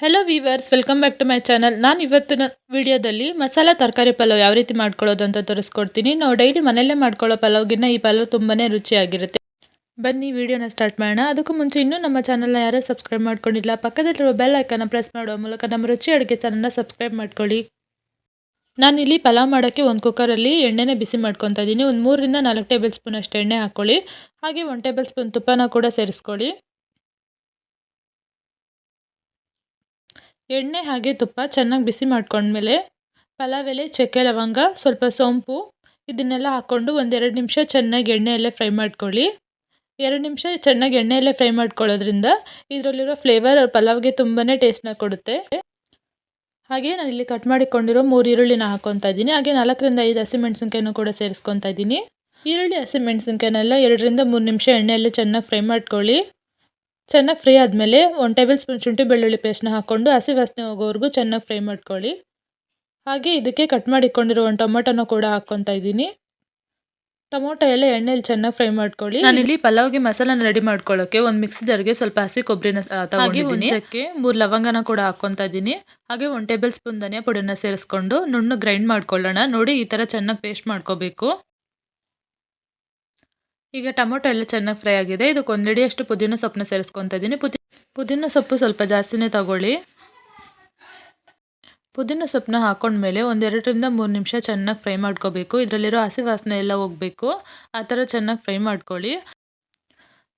Hello viewers welcome back to my channel ನಾನು ಇವತ್ತಿನ ವಿಡಿಯೋದಲ್ಲಿ ಮಸಾಲ ತರಕಾರಿ ಪಲಾವ್ ಯಾವ ರೀತಿ ಮಾಡ್ಕೊಳ್ಳೋದು ಅಂತ ತೋರಿಸ್ಕೊಡ್ತೀನಿ. ನಾವು ಡೈಲಿ ಮನೆಯಲ್ಲೇ ಮಾಡ್ಕೊಳ್ಳೋ ಪಲಾವ್ಗಿನ್ನ ಈ ಪಲಾವ್ ತುಂಬನೇ ರುಚಿಯಾಗಿರುತ್ತೆ. ಬನ್ನಿ ವಿಡಿಯೋನ ಸ್ಟಾರ್ಟ್ ಮಾಡೋಣ. ಅದಕ್ಕೂ ಮುಂಚೆ ಇನ್ನೂ ನಮ್ಮ ಚಾನಲ್ನ ಯಾರು ಸಬ್ಸ್ಕ್ರೈಬ್ ಮಾಡ್ಕೊಂಡಿಲ್ಲ, ಪಕ್ಕದಲ್ಲಿರುವ ಬೆಲ್ ಐಕನ್ನ ಪ್ರೆಸ್ ಮಾಡುವ ಮೂಲಕ ನಮ್ಮ ರುಚಿ ಅಡುಗೆ ಚಾನಲ್ನ ಸಬ್ಸ್ಕ್ರೈಬ್ ಮಾಡ್ಕೊಳ್ಳಿ. ನಾನು ಇಲ್ಲಿ ಪಲಾವ್ ಮಾಡೋಕ್ಕೆ ಒಂದು ಕುಕ್ಕರಲ್ಲಿ ಎಣ್ಣೆನೇ ಬಿಸಿ ಮಾಡ್ಕೊತಾ ಇದ್ದೀನಿ ಒಂದು ಮೂರರಿಂದ ನಾಲ್ಕು ಟೇಬಲ್ ಸ್ಪೂನ್ ಅಷ್ಟು ಎಣ್ಣೆ ಹಾಕ್ಕೊಳ್ಳಿ ಹಾಗೆ ಒಂದು ಟೇಬಲ್ ಸ್ಪೂನ್ ತುಪ್ಪನ ಕೂಡ ಸೇರಿಸ್ಕೊಳ್ಳಿ. ಎಣ್ಣೆ ಹಾಗೆ ತುಪ್ಪ ಚೆನ್ನಾಗಿ ಬಿಸಿ ಮಾಡ್ಕೊಂಡ್ಮೇಲೆ ಪಲಾವ್ ಎಲೆ ಚಕ್ಕೆ ಲವಂಗ, ಸ್ವಲ್ಪ ಸೋಂಪು, ಇದನ್ನೆಲ್ಲ ಹಾಕ್ಕೊಂಡು ಒಂದೆರಡು ನಿಮಿಷ ಚೆನ್ನಾಗಿ ಎಣ್ಣೆಯಲ್ಲೇ ಫ್ರೈ ಮಾಡ್ಕೊಳ್ಳಿ. ಎರಡು ನಿಮಿಷ ಚೆನ್ನಾಗಿ ಎಣ್ಣೆಯಲ್ಲೇ ಫ್ರೈ ಮಾಡ್ಕೊಳ್ಳೋದ್ರಿಂದ ಇದರಲ್ಲಿರೋ ಫ್ಲೇವರ್ ಪಲಾವ್ಗೆ ತುಂಬಾ ಟೇಸ್ಟ್ನ ಕೊಡುತ್ತೆ. ಹಾಗೆ ನಾನು ಇಲ್ಲಿ ಕಟ್ ಮಾಡಿಕೊಂಡಿರೋ ಮೂರು ಈರುಳ್ಳಿನ ಹಾಕ್ಕೊತಾ ಇದ್ದೀನಿ. ಹಾಗೆ ನಾಲ್ಕರಿಂದ ಐದು ಹಸಿಮೆಣಸಿನ್ಕಾಯಿನೂ ಕೂಡ ಸೇರಿಸ್ಕೊತಾ ಇದ್ದೀನಿ. ಈರುಳ್ಳಿ ಹಸಿಮೆಣಸಿನ್ಕಾಯಿನೆಲ್ಲ ಎರಡರಿಂದ ಮೂರು ನಿಮಿಷ ಎಣ್ಣೆಯಲ್ಲೇ ಚೆನ್ನಾಗಿ ಫ್ರೈ ಮಾಡ್ಕೊಳ್ಳಿ. ಚೆನ್ನಾಗಿ ಫ್ರೈ ಆದಮೇಲೆ ಒಂದು ಟೇಬಲ್ ಸ್ಪೂನ್ ಶುಂಠಿ ಬೆಳ್ಳುಳ್ಳಿ ಪೇಸ್ಟ್ನ ಹಾಕ್ಕೊಂಡು ಹಸಿ ವಾಸನೆ ಹೋಗೋವರೆಗೂ ಚೆನ್ನಾಗಿ ಫ್ರೈ ಮಾಡ್ಕೊಳ್ಳಿ. ಹಾಗೆ ಇದಕ್ಕೆ ಕಟ್ ಮಾಡಿಕೊಂಡಿರೋ ಒಂದು ಟೊಮೊಟೊನ ಕೂಡ ಹಾಕ್ಕೊತಾ ಇದ್ದೀನಿ. ಟೊಮೊಟೊ ಎಲ್ಲ ಎಣ್ಣೆಯಲ್ಲಿ ಚೆನ್ನಾಗಿ ಫ್ರೈ ಮಾಡ್ಕೊಳ್ಳಿ. ನಾನಿಲ್ಲಿ ಪಲಾವ್ಗೆ ಮಸಾಲಾನ ರೆಡಿ ಮಾಡ್ಕೊಳ್ಳೋಕೆ ಒಂದು ಮಿಕ್ಸಿ ಜಾರ್ಗೆ ಸ್ವಲ್ಪ ಹಸಿ ಕೊಬ್ಬರಿನ ಹಾಗೆ ಚಕ್ಕೆ ಮೂರು ಲವಂಗನ ಕೂಡ ಹಾಕ್ಕೊತಾ ಇದ್ದೀನಿ. ಹಾಗೆ ಒಂದು ಟೇಬಲ್ ಸ್ಪೂನ್ ಧನಿಯಾ ಪುಡಿನ ಸೇರಿಸ್ಕೊಂಡು ನುಣ್ಣು ಗ್ರೈಂಡ್ ಮಾಡ್ಕೊಳ್ಳೋಣ. ನೋಡಿ ಈ ಥರ ಚೆನ್ನಾಗಿ ಪೇಸ್ಟ್ ಮಾಡ್ಕೋಬೇಕು. ಈಗ ಟೊಮೊಟೊ ಎಲ್ಲ ಚೆನ್ನಾಗಿ ಫ್ರೈ ಆಗಿದೆ. ಇದಕ್ಕೆ ಒಂದೆಡಿ ಅಷ್ಟು ಪುದೀನ ಸೊಪ್ಪನ್ನ ಸೇರಿಸ್ಕೊತಾ ಇದ್ದೀನಿ. ಪುದಿ, ಪುದೀನ ಸೊಪ್ಪು ಸ್ವಲ್ಪ ಜಾಸ್ತಿನೇ ತಗೊಳ್ಳಿ. ಪುದೀನ ಸೊಪ್ಪನ್ನ ಹಾಕೊಂಡ್ಮೇಲೆ ಒಂದೆರಡರಿಂದ ಮೂರು ನಿಮಿಷ ಚೆನ್ನಾಗಿ ಫ್ರೈ ಮಾಡ್ಕೋಬೇಕು. ಇದರಲ್ಲಿರೋ ಹಸಿ ವಾಸನೆ ಎಲ್ಲ ಹೋಗಬೇಕು. ಆ ಥರ ಚೆನ್ನಾಗಿ ಫ್ರೈ ಮಾಡ್ಕೊಳ್ಳಿ.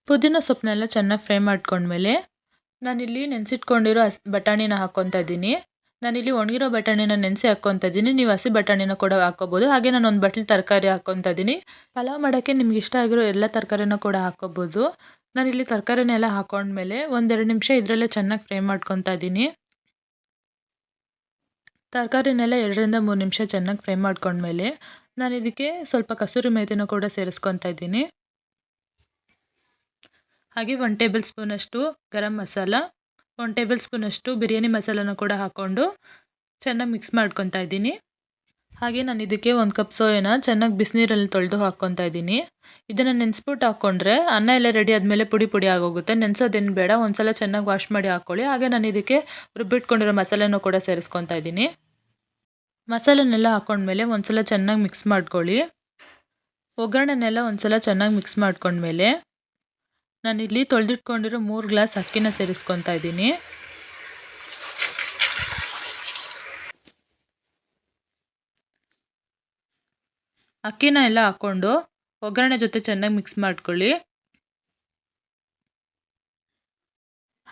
ಪುದೀನ ಸೊಪ್ಪನ್ನೆಲ್ಲ ಚೆನ್ನಾಗಿ ಫ್ರೈ ಮಾಡ್ಕೊಂಡ್ಮೇಲೆ ನಾನಿಲ್ಲಿ ನೆನೆಸಿಟ್ಕೊಂಡಿರೋ ಹಸಿ, ಬಟಾಣಿನ ಹಾಕ್ಕೊತಾ ಇದ್ದೀನಿ. ನಾನಿಲ್ಲಿ ಒಣಗಿರೋ ಬಟಾಣಿನ ನೆನೆಸಿ ಹಾಕ್ಕೊತಾ ಇದ್ದೀನಿ ನೀವು ಹಸಿ ಬಟಾಣಿನ ಕೂಡ ಹಾಕ್ಕೋಬೋದು. ಹಾಗೆ ನಾನು ಒಂದು ಬಟ್ಲು ತರಕಾರಿ ಹಾಕ್ಕೊತಾ ಇದ್ದೀನಿ ಪಲಾವ್ ಮಾಡೋಕ್ಕೆ ನಿಮ್ಗೆ ಇಷ್ಟ ಆಗಿರೋ ಎಲ್ಲ ತರಕಾರಿನ ಕೂಡ ಹಾಕ್ಕೋಬೋದು. ನಾನಿಲ್ಲಿ ತರಕಾರಿನೆಲ್ಲ ಹಾಕೊಂಡ್ಮೇಲೆ ಒಂದೆರಡು ನಿಮಿಷ ಇದರಲ್ಲೇ ಚೆನ್ನಾಗಿ ಫ್ರೈ ಮಾಡ್ಕೊತಾ ಇದ್ದೀನಿ ತರಕಾರಿನೆಲ್ಲ ಎರಡರಿಂದ ಮೂರು ನಿಮಿಷ ಚೆನ್ನಾಗಿ ಫ್ರೈ ಮಾಡ್ಕೊಂಡ್ಮೇಲೆ ನಾನು ಇದಕ್ಕೆ ಸ್ವಲ್ಪ ಕಸೂರಿ ಮೇಥಿನ ಕೂಡ ಸೇರಿಸ್ಕೊತಾ ಇದ್ದೀನಿ ಹಾಗೆ ಒನ್ ಟೇಬಲ್ ಸ್ಪೂನಷ್ಟು ಗರಂ ಮಸಾಲ. ಒಂದು ಟೇಬಲ್ ಸ್ಪೂನಷ್ಟು ಬಿರಿಯಾನಿ ಮಸಾಲನ ಕೂಡ ಹಾಕ್ಕೊಂಡು ಚೆನ್ನಾಗಿ ಮಿಕ್ಸ್ ಮಾಡ್ಕೊತಾ ಇದ್ದೀನಿ. ಹಾಗೆ ನಾನು ಇದಕ್ಕೆ ಒಂದು ಕಪ್ ಸೋಯನ ಚೆನ್ನಾಗಿ ಬಿಸಿನೀರಲ್ಲಿ ತೊಳೆದು ಹಾಕ್ಕೊತಾ ಇದ್ದೀನಿ. ಇದನ್ನು ನೆನೆಸ್ಬಿಟ್ಟು ಹಾಕ್ಕೊಂಡ್ರೆ ಅನ್ನ ಎಲ್ಲ ರೆಡಿ ಆದಮೇಲೆ ಪುಡಿ ಪುಡಿ ಆಗೋಗುತ್ತೆ. ನೆನೆಸೋದೇನು ಬೇಡ, ಒಂದ್ಸಲ ಚೆನ್ನಾಗಿ ವಾಶ್ ಮಾಡಿ ಹಾಕ್ಕೊಳ್ಳಿ ಹಾಗೆ ನಾನು ಇದಕ್ಕೆ ರುಬ್ಬಿಟ್ಕೊಂಡಿರೋ ಮಸಾಲೆನೂ ಕೂಡ ಸೇರಿಸ್ಕೊತಾ ಇದ್ದೀನಿ. ಮಸಾಲೆನೆಲ್ಲ ಹಾಕ್ಕೊಂಡ್ಮೇಲೆ ಒಂದ್ಸಲ ಚೆನ್ನಾಗಿ ಮಿಕ್ಸ್ ಮಾಡ್ಕೊಳ್ಳಿ. ಒಗ್ಗರಣೆನೆಲ್ಲ ಒಂದ್ಸಲ ಚೆನ್ನಾಗಿ ಮಿಕ್ಸ್ ಮಾಡ್ಕೊಂಡ್ಮೇಲೆ ನಾನಿಲ್ಲಿ ತೊಳೆದಿಟ್ಕೊಂಡಿರೋ ಮೂರು ಗ್ಲಾಸ್ ಅಕ್ಕಿನ ಸೇರಿಸ್ಕೊತಾ ಇದ್ದೀನಿ. ಅಕ್ಕಿನ ಎಲ್ಲ ಹಾಕ್ಕೊಂಡು ಒಗ್ಗರಣೆ ಜೊತೆ ಚೆನ್ನಾಗಿ ಮಿಕ್ಸ್ ಮಾಡ್ಕೊಳ್ಳಿ.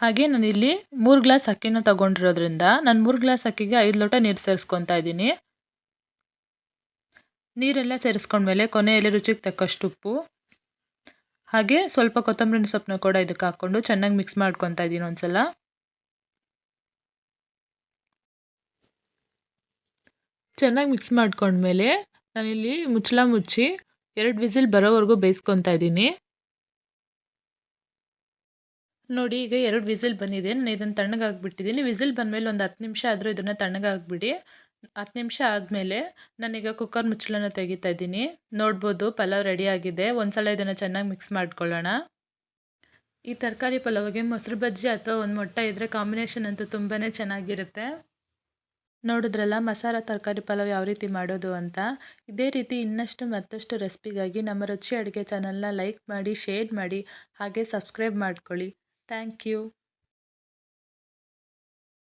ಹಾಗೆ ನಾನಿಲ್ಲಿ ಮೂರು ಗ್ಲಾಸ್ ಅಕ್ಕಿನ ತಗೊಂಡಿರೋದ್ರಿಂದ ನಾನು ಮೂರು ಗ್ಲಾಸ್ ಅಕ್ಕಿಗೆ ಐದು ಲೋಟ ನೀರು ಸೇರಿಸ್ಕೊತಾ ಇದ್ದೀನಿ. ನೀರೆಲ್ಲ ಸೇರಿಸ್ಕೊಂಡ್ಮೇಲೆ ಕೊನೆಯಲ್ಲಿ ರುಚಿಗೆ ತಕ್ಕಷ್ಟು ಉಪ್ಪು. ಹಾಗೆ ಸ್ವಲ್ಪ ಕೊತ್ತಂಬರಿ ಸೊಪ್ಪನ್ನ ಕೂಡ ಇದಕ್ಕೆ ಹಾಕ್ಕೊಂಡು ಚೆನ್ನಾಗಿ ಮಿಕ್ಸ್ ಮಾಡ್ಕೊತಾ ಇದ್ದೀನಿ ಒಂದ್ಸಲ. ಚೆನ್ನಾಗಿ ಮಿಕ್ಸ್ ಮಾಡ್ಕೊಂಡ್ಮೇಲೆ ನಾನಿಲ್ಲಿ ಮುಚ್ಚಳ ಮುಚ್ಚಿ ಎರಡು ವಿಸಿಲ್ ಬರೋವರೆಗೂ ಬೇಯಿಸ್ಕೊತಾ ಇದ್ದೀನಿ ನೋಡಿ ಈಗ ಎರಡು ವಿಸಿಲ್ ಬಂದಿದೆ. ನಾನು ಇದನ್ನು ತಣ್ಣಗಾಗ್ಬಿಟ್ಟಿದ್ದೀನಿ ವಿಸಿಲ್ ಬಂದಮೇಲೆ ಒಂದು ಹತ್ತು ನಿಮಿಷ ಆದರೂ ಇದನ್ನು ತಣ್ಣಗಾಗ್ಬಿಡಿ ಹತ್ತು ನಿಮಿಷ ಆದಮೇಲೆ ನಾನೀಗ ಕುಕ್ಕರ್ ಮುಚ್ಚಳನ ತೆಗಿತಾ ಇದ್ದೀನಿ. ನೋಡ್ಬೋದು ಪಲಾವ್ ರೆಡಿ ಒಂದು ಸಲ ಇದನ್ನು ಚೆನ್ನಾಗಿ ಮಿಕ್ಸ್ ಮಾಡ್ಕೊಳ್ಳೋಣ. ಈ ತರಕಾರಿ ಪಲಾವಿಗೆ ಮೊಸರು ಬಜ್ಜಿ ಅಥವಾ ಒಂದು ಮೊಟ್ಟೆ ಇದ್ದರೆ ಕಾಂಬಿನೇಷನ್ ಅಂತೂ ತುಂಬಾ ಚೆನ್ನಾಗಿರುತ್ತೆ. ನೋಡಿದ್ರಲ್ಲ ಮಸಾಲ ತರಕಾರಿ ಪಲಾವ್ ಯಾವ ರೀತಿ ಮಾಡೋದು ಅಂತ. ಇದೇ ರೀತಿ ಇನ್ನಷ್ಟು ಮತ್ತಷ್ಟು ರೆಸಿಪಿಗಾಗಿ ನಮ್ಮ ರುಚಿ ಅಡುಗೆ ಚಾನಲ್ನ ಲೈಕ್ ಮಾಡಿ, ಶೇರ್ ಮಾಡಿ ಹಾಗೆ ಸಬ್ಸ್ಕ್ರೈಬ್ ಮಾಡ್ಕೊಳ್ಳಿ. Thank you.